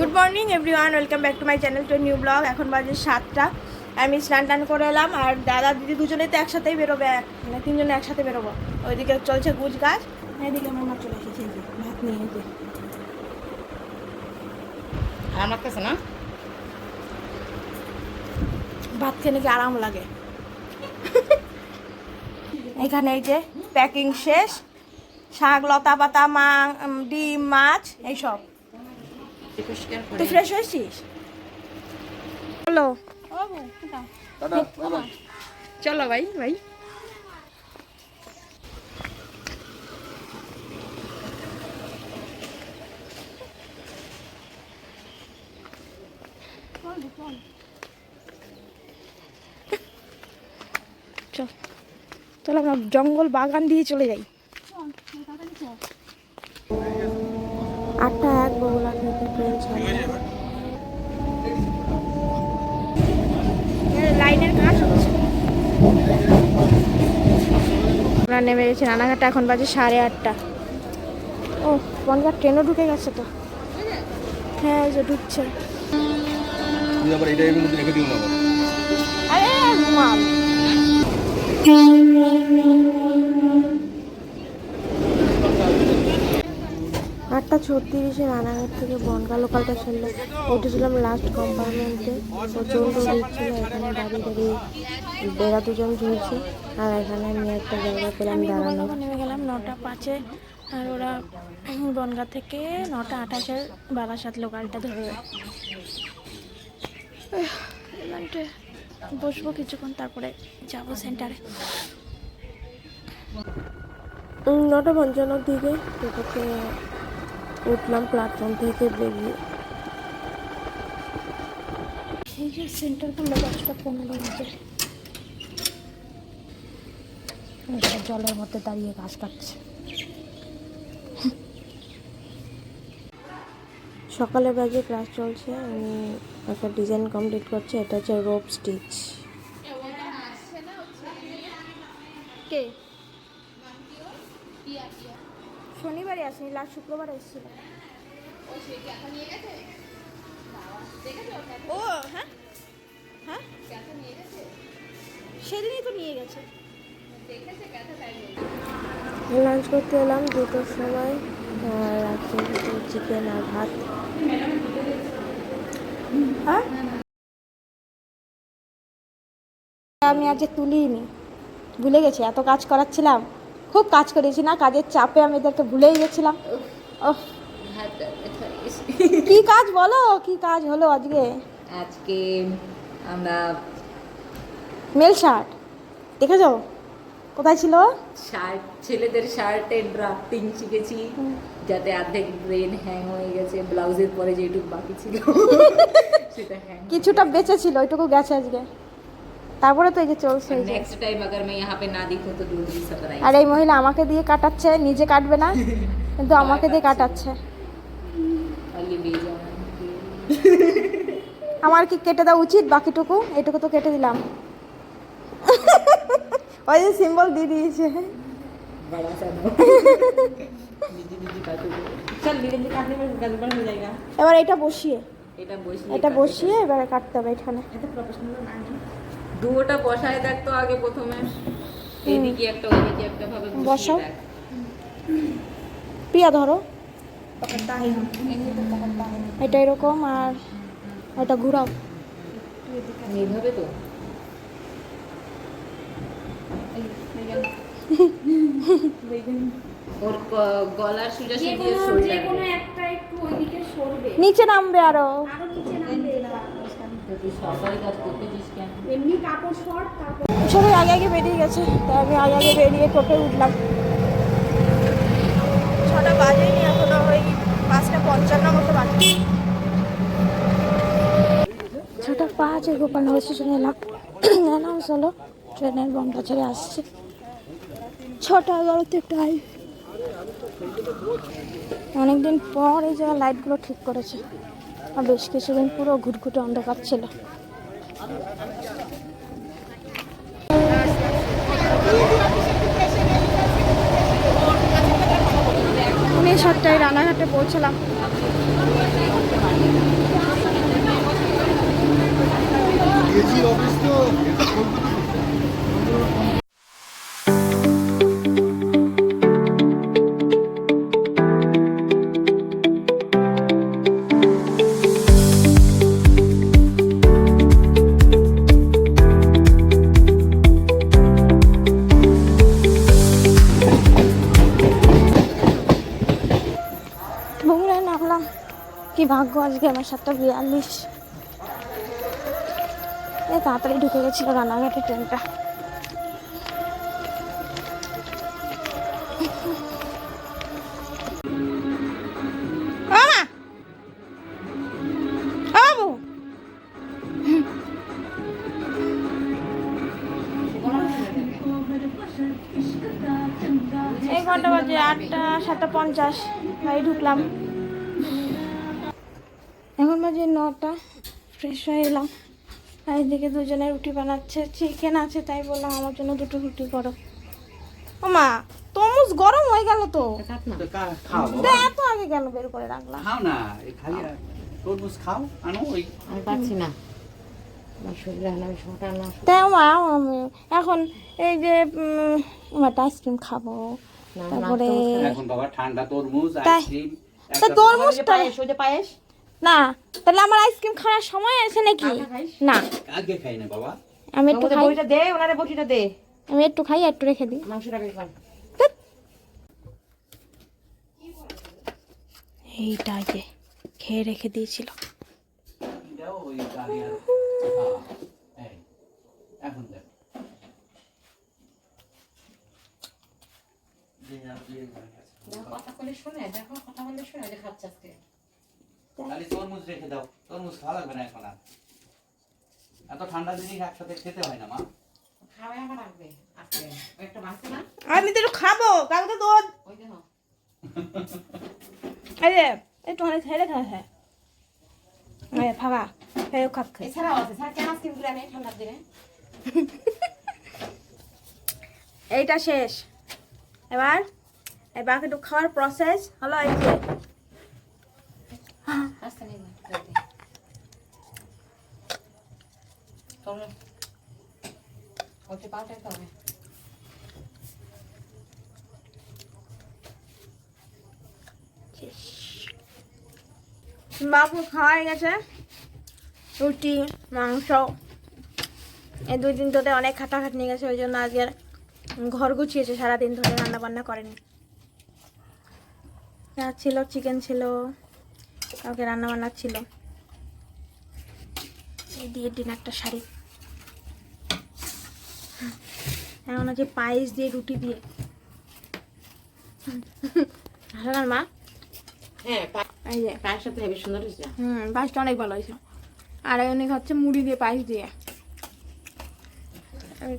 Good morning everyone welcome back to my channel to new vlog এখন বাজে সাতটা। আমি স্নান টান করে এলাম আর দাদা দিদি দুজনে তো একসাথেই বেরোবে। মানে তিনজনে একসাথে বেরোবো। ওইদিকে চলছে গুজ গাছ। এদিকে আমার মা চলে এসেছে ভাত নিয়ে যে। আরাম লাগতেছে না? ভাত খেয়ে নাকি আরাম লাগে। এখানে এই যে প্যাকিং শেষ। শাক লতা পাতা মা ডিম মাছ এইসব। পরিষ্কার করে তুই ফ্রেশ হয়েছিস? হ্যালো চলো ভাই ভাই। চল। চলো আমরা জঙ্গল বাগান দিয়ে চলে যাই। আটটা এক বগুলা থেকে ট্রেন লাইনের কাজ হচ্ছে। আমরা নেমে গেছি রানাঘাটে এখন বাজে সাড়ে আটটা। ও বনগাঁ ট্রেনও ঢুকে গেছে তো? হ্যাঁ যে ঢুকছে। আরে মাল আটটা ছত্রিশে রানাঘাট থেকে বনগা লোকালটা ছেড়ে উঠেছিলাম লাস্ট কম্পার্টমেন্টে প্রচণ্ড ভিড় ছিল এখানে দাঁড়িয়ে দাঁড়িয়ে বেড়া দুজন ঝুলছে আর এখানে আমি একটা জায়গা পেলাম দাঁড়ানো নেমে গেলাম নটা পাঁচে। আর ওরা বনগা থেকে নটা আঠাশের বারাসাত লোকালটা ধরবে। বসবো কিছুক্ষণ তারপরে যাব সেন্টারে নটা পঞ্চান্নর দিকে। টোটোতে উঠলাম প্ল্যাটফর্ম থেকে বেরিয়ে। এই যে সেন্টার করল দশটা পনেরো জলের মধ্যে দাঁড়িয়ে গাছ কাটছে সকালে বাজে ক্লাস চলছে আমি একটা ডিজাইন কমপ্লিট করছি এটা হচ্ছে রোপ স্টিচ কে? শনিবারে আসেনি লাস্ট শুক্রবার এসেছিল। ও হ্যাঁ? হ্যাঁ? সেদিনই তো নিয়ে গেছে। লাঞ্চ করতে এলাম দুটোর সময় রাত্রে চিকেন আর ভাত। হ্যাঁ? আমি আজকে তুলিনি। ভুলে গেছি এত কাজ করাচ্ছিলাম। খুব কাজ করেছি না কাজের চাপে আমি এদেরকে ভুলেই গেছিলাম। কি কাজ বলো কি কাজ হলো আজকে? আজকে আমরা মেল শার্ট দেখেছ? কোথায় ছিল? শার্ট ছেলেদের শার্টের ড্রাফটিং শিখেছি যাতে অর্ধেক ব্রেন হ্যাং হয়ে গেছে ব্লাউজের পরে যেটুকু বাকি ছিল সেটা হ্যাং কিছুটা বেঁচে ছিল ওইটুকু গেছে আজকে। তারপরে তো এই যে চলছে এই যে। नेक्स्ट टाइम अगर मैं यहाँ पे ना दिखूं तो दूर भी सरप्राइज আর এই মহিলা আমাকে দিয়ে কাটাচ্ছে নিজে কাটবে না কিন্তু আমাকে দিয়ে কাটাচ্ছে और ये भेजा আমার কি কেটে দেওয়া উচিত বাকিটুকু এটুকু তো কেটে দিলাম ওই যে সিম্বল দিয়ে দিয়েছে बड़ा सा दो निजी निजी काटो चल धीरे धीरे काटने में गड़बड़ हो जाएगा এবার এটা বসিয়ে এটা বসিয়ে এটা কাটতে বসিয়ে এবারে কাটতে হবে এখানে দুটোটা বসায় দেখ তো আগে প্রথমে। এদিকে একটা ওইদিকে একটা ভাবে বসাও। পিয়া ধরো। এটা এরকম আর এটা ঘুরাও। এইভাবে তো। ওর গলার দিয়ে শোল্ডার নিচে নামবে আরও। করতেছিস কেন সবাই আগে আগে বেরিয়ে গেছে তাই আমি আগে আগে বেরিয়ে টোপে উঠলাম। ছটা বাজেনি এখনও ওই পাঁচটা পঞ্চান্ন মতো বাজে। ছটা পাঁচ গোপালনগর স্টেশনে এলাম। অ্যানাউন্স হলো ট্রেনের বন্ধ ছেড়ে আসছে। ছটা এগারোতে টাইম অনেকদিন পর এই জায়গায় লাইটগুলো ঠিক করেছে। আর বেশ কিছুদিন পুরো ঘুটঘুটে অন্ধকার ছিল। আমি সাতটায় রানাঘাটে পৌঁছলাম। অফিস তো ভাগ্য, আজকে আমার সাতটা বিয়াল্লিশ। এ তাড়াতাড়ি ঢুকে গেছিল রানাঘাটের ট্রেনটা! এই ঘণ্টা বাজে আটটা, সাতটা পঞ্চাশ। বাড়ি ঢুকলাম। এখন বাজে নটা ফ্রেশ হয়ে এলাম। আর এদিকে দুজনে রুটি বানাচ্ছে চিকেন আছে তাই বললাম আমার জন্য দুটো রুটি করো। ও মা তরমুজ গরম হয়ে গেল তো। তো খাও। তো এত আগে কেন বের করে রাখলাম? খাও না খালি তরমুজ খাও আনো ওই আমি পারছি না। এখন আমি তাই মা আমি এখন এই যে আইসক্রিম খাব। তারপরে এখন বাবা ঠান্ডা তরমুজ তাই। আইসক্রিম তা তরমুজটা ওই যে পায়েস। না তাহলে আমার আইসক্রিম খাওয়ার সময় আছে নাকি? না। আগে খাই না বাবা। আমি একটু খাই। বইটা দে ওনারে বটিটা দে। আমি একটু খাই একটু রেখে দিই। মাংসটা এইটা যে খেয়ে রেখে দিয়েছিল। দাও ওই গাড়ি আর এই, এখন দেখ। কথা বলে শুনে দেখো কথা বলে শুনে খাচ্ছে আজকে। খালি তরমুজ রেখে দাও। তরমুজ খাওয়া লাগবে না এখন আর। এত ঠান্ডা জিনিস একসাথে খেতে হয় না মা। আমি তো খাব কালকে তো ওই দেখো এই যে একটু অনেক ছেড়ে খাওয়া এই ভাবা ফের খাপ খাই। এছাড়াও আছে স্যার কেন আইসক্রিমগুলো আনে ঠান্ডার দিনে? এইটা শেষ। এবার এই বাকিটু খাওয়ার প্রসেস হলো এই যে। হবে বাবু খাওয়া হয়ে গেছে। রুটি, মাংস। এই দুই দিন তোদের অনেক খাটাখাটনি গেছে, ওই জন্য আজকে ঘর গুছিয়েছে, সারাদিন ধরে রান্না বান্না করেনি ছিল চিকেন ছিল। কাউকে রান্না বান্না ছিল। এই দিয়ে দিন একটা শাড়ি। এখন আছে পায়েস দিয়ে রুটি দিয়ে। হাসান মা? হ্যাঁ পায়ের সাথে হেবি সুন্দর হয়েছে। হুম পায়েসটা অনেক ভালো হয়েছে। আর অনেক হচ্ছে মুড়ি দিয়ে পায়েস দিয়ে।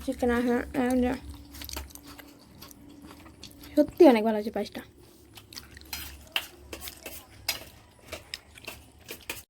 চিকেন আছে সত্যি অনেক ভালো হয়েছে পায়েসটা।